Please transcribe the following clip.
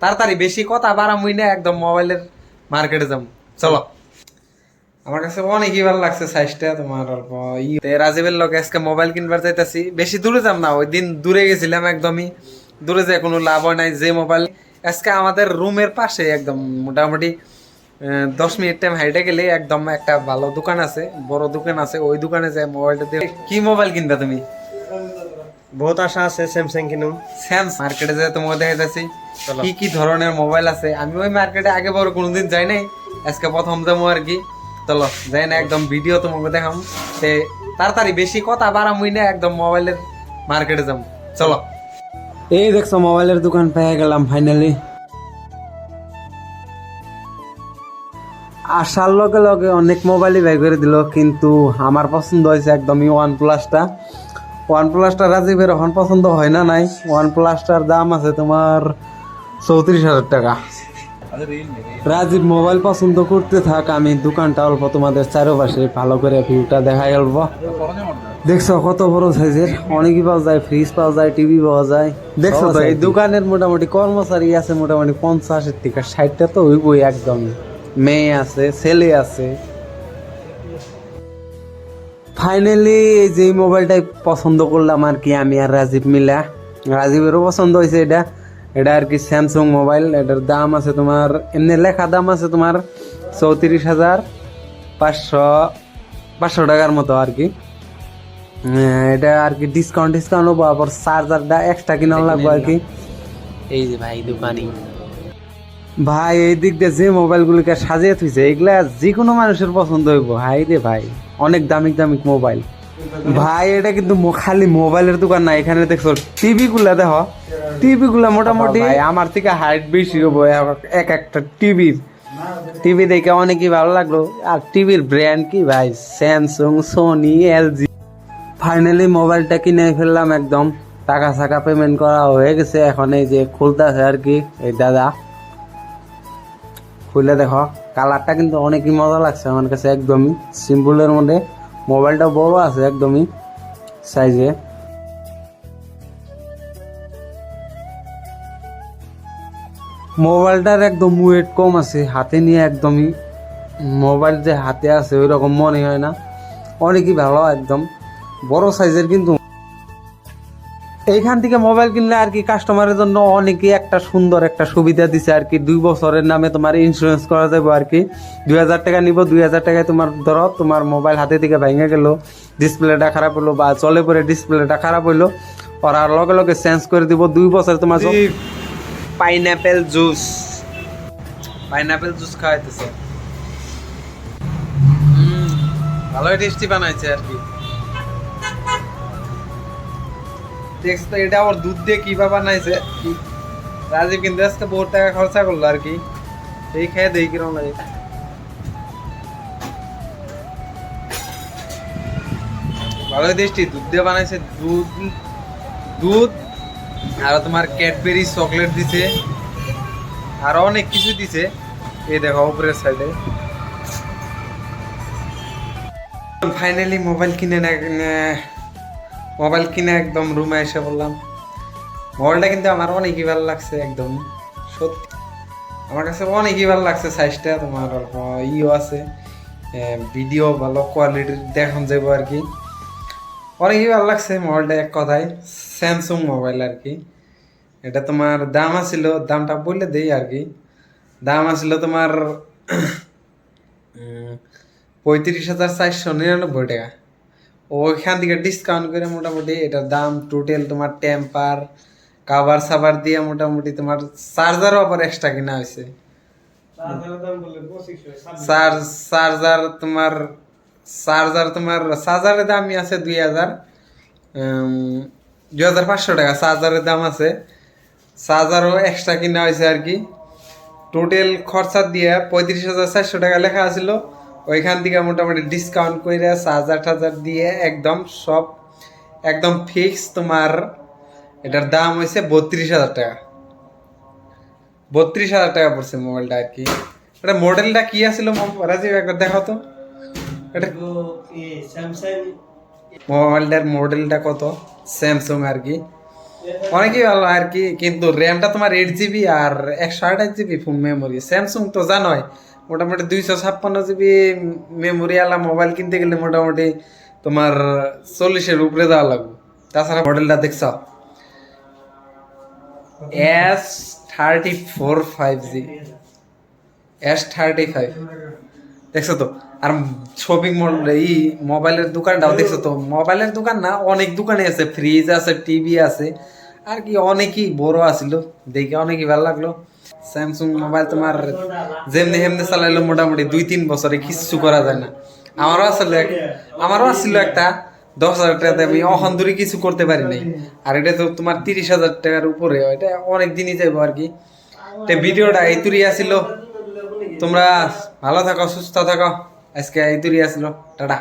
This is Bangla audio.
তাড়াতাড়ি বেশি কথা বাড়ামুই না একদম মোবাইলের মার্কেটে যাম। চলো। আমার কাছে অনেকই ভালো লাগছে সাইজটা তোমার রাজীবের লোক আজকে মোবাইল কিনবার চাইতাছি বেশি দূরে যাম না ওই দিন দূরে গেছিলাম একদমই। দূরে যে কোনো লাভ হয় নাই যে মোবাইল। আজকে আমাদের রুমের পাশে একদম মোটামুটি দশ মিনিট টাইম হাইটে গেলে একদম একটা ভালো দোকান আছে, বড় দোকান আছে, ওই দোকানে যায় মোবাইলটা দিয়ে। কি মোবাইল কিনবা তুমি? বহুত আশা আছে স্যামসাং কিনুম। স্যামস মার্কেটে যায় তোমাকে দেখা যাচ্ছে কি কি ধরনের মোবাইল আছে? আমি ওই মার্কেটে আগে বড় কোনোদিন যাই নাই আজকে প্রথম যাব আর কি। চলো যাই না একদম ভিডিও তোমাকে দেখাম। তে তাড়াতাড়ি বেশি কথা বাড়ামুই না একদম মোবাইলের মার্কেটে যাম। চলো। এই দেখছ মোবাইলের দোকান পেয়ে গেলাম ফাইনালি আসার লগে লগে অনেক মোবাইলই বের করে দিল কিন্তু আমার পছন্দ হয়েছে একদমই ওয়ান প্লাসটা ওয়ান প্লাসটা রাজীবের এখন পছন্দ হয় না নাই? ওয়ান প্লাসটার দাম আছে তোমার চৌত্রিশ হাজার টাকা। রাজীব মোবাইল পছন্দ করতে থাক আমি দোকানটা অল্প তোমাদের চারপাশে ভালো করে ভিউটা দেখাই অল্প। দেখছ কত বড় সাইজের অনেকই পাওয়া যায় ফ্রিজ পাওয়া যায় টিভি পাওয়া যায়। দেখছ তো? এই দোকানের মোটামুটি কর্মচারী আছে মোটামুটি পঞ্চাশের থেকে ষাটটা তো ওই একদম মেয়ে আছে ছেলে আছে। ফাইনালি এই যে মোবাইলটাই পছন্দ করলাম আর কি আমি আর রাজীব মিলা। রাজীবেরও পছন্দ হয়েছে এটা। এটা আর কি স্যামসুং মোবাইল এটার দাম আছে তোমার এমনি লেখা দাম আছে তোমার চৌত্রিশ হাজার পাঁচশো পাঁচশো টাকার মতো আর কি। এটা আর কি ডিসকাউন্ট ডিসকাউন্ট হব আবার চার্জারটা এক্সট্রা কিনা লাগবে আর কি। এই যে ভাই দোকানি। ভাই, এই দিক দিয়ে যে মোবাইলগুলিকে সাজিয়ে থুইছে, এগুলা যে কোনো মানুষের পছন্দ হইব। হাই রে ভাই, অনেক দামি দামি মোবাইল। ভাই, এটা কিন্তু খালি মোবাইলের দোকান না, এখানে দেখছ টিভি গুলা দেখো। টিভি গুলা মোটামুটি আমার থেকে হাইট বেশি হব এক- এক একটা টিভির। টিভি দেখে অনেকই ভালো লাগল। আর টিভির ব্র্যান্ড কি ভাই? স্যামসাং সোনি এলজি ফাইনালি মোবাইলটা কিনে ফেললাম একদম। টাকা টাকা পেমেন্ট করা হয়ে গেছে। এখন এই যে খুলতেছে আর কি, এই দাদা। খুলে দেখো। কালারটা কিন্তু অনেকই মজা লাগছে আমার কাছে একদমই। সিম্পলের মধ্যে। মোবাইলটা বড় আছে একদমই সাইজে মোবাইলটার একদম ওয়েট কম আছে, হাতে নিয়ে একদমই। মোবাইল যে হাতে আছে ওই রকম মনে হয় না। অনেকই ভালো একদম। বড় সাইজের কিন্তু এইখান থেকে মোবাইল কিনলে আর কি কাস্টমারের জন্য অনেকে একটা সুন্দর একটা সুবিধা দিছে আর কি। দুই বছরের নামে তোমার ইন্স্যুরেন্স করা যাবে আর কি। দুই হাজার টাকা নিব দুই হাজার টাকায় তোমার ধরো তোমার মোবাইল হাতে থেকে ভেঙে গেল ডিসপ্লেটা খারাপ হলো বা চলে পরে ডিসপ্লেটা খারাপ হইল ওরা লগে লগে চেঞ্জ করে দিব। দুই বছর তোমার পাইনাপেল জুস পাইনাপেল জুস খাওয়াইতেছে। ভালোই টেস্টি বানাইছে আর কি। দেখছ তো এটা আবার দুধ দিয়ে কীভাবে বানাইছে? রাজীব কিন্তু আজকে বহুত টাকা খরচা করল আর কি। এই খেয়ে দেখি কীরকম লাগে। ভালোই টেস্টি দুধ দিয়ে বানাইছে। দুধ দুধ, আর তোমার ক্যাডবেরি চকলেট দিছে। আর অনেক কিছু দিছে। এই দেখো উপরের সাইডে ফাইনালি মোবাইল কিনে মোবাইল কিনে একদম রুমে এসে বললাম, মোবাইলটা কিন্তু আমার অনেকই ভালো লাগছে একদম, সত্যি। আমার কাছে অনেকই ভালো লাগছে সাইজটা তোমার ইও আছে ভিডিও ভালো কোয়ালিটির দেখান যাব আর কি। অনেকই ভালো লাগছে মোবাইলটা এক কথায় স্যামসুং মোবাইল আর কি। এটা তোমার দাম আছিল, দামটা বললে দেই আর কি। দাম আছিল তোমার পঁয়ত্রিশ হাজার চারশো নিরানব্বই টাকা। ওইখান থেকে ডিসকাউন্ট করে মোটামুটি এটার দাম টোটাল তোমার টেম্পার কাভার সাভার দিয়ে মোটামুটি তোমার চার্জারও আবার এক্সট্রা কিনা হয়েছে। চার্জ চার্জার তোমার চার্জার তোমার চার্জারের দামই আছে দুই হাজার দুই হাজার পাঁচশো টাকা চার্জারের দাম আছে। চার্জারও এক্সট্রা কিনা হয়েছে আর কি। টোটাল খরচা দিয়ে পঁয়ত্রিশ হাজার চারশো টাকা লেখা আছিল। ওইখান থেকে মোটামুটি ডিসকাউন্ট করে চার্জার টার্জার দিয়ে একদম সব একদম ফিক্স তোমার এটার দাম হয়েছে বত্রিশ হাজার টাকা। বত্রিশ হাজার টাকা পড়ছে মোবাইলটা আর কি। এটা মডেলটা কি আছিল মম- রাজীব একবার দেখো তো। এটা মোবাইলটার মডেলটা কত? স্যামসুং আর কি। অনেকই ভালো আর কি কিন্তু র্যামটা তোমার এইট জিবি আর একশো আঠাশ জিবি ফোন মেমোরি স্যামসুং তো জানোই মোটামুটি দুইশো ছাপ্পান্ন জিবি মেমোরি আলা মোবাইল কিনতে গেলে মোটামুটি তোমার চল্লিশের উপরে দেওয়া লাগবে। তাছাড়া মডেলটা দেখছ? S thirty four five G S thirty five দেখছ তো? আর শপিং মল এই মোবাইলের দোকানটাও দেখছ তো? মোবাইলের দোকান না, অনেক দোকানে আছে। ফ্রিজ আছে টিভি আছে। আর কি অনেকই বড় আছিল। দেখে অনেকই ভালো লাগল। স্যামসুং মোবাইল তোমার যেমনি হেমনি চালাইলো মোটামুটি দুই, তিন বছরে কিচ্ছু করা যায় না। আমারও আসলে আমারও আসছিল একটা দশ হাজার টাকাতে আমি অহন দূরে কিছু করতে পারি নাই। আর এটা তো তোমার তিরিশ হাজার টাকার উপরে, এটা অনেক দিনই যাইবো আর কি। ভিডিওটা এই তুরি আসিল। তোমরা ভালো থাকো, সুস্থ থাকো। আজকে এই তুরি আসিল। টাটা।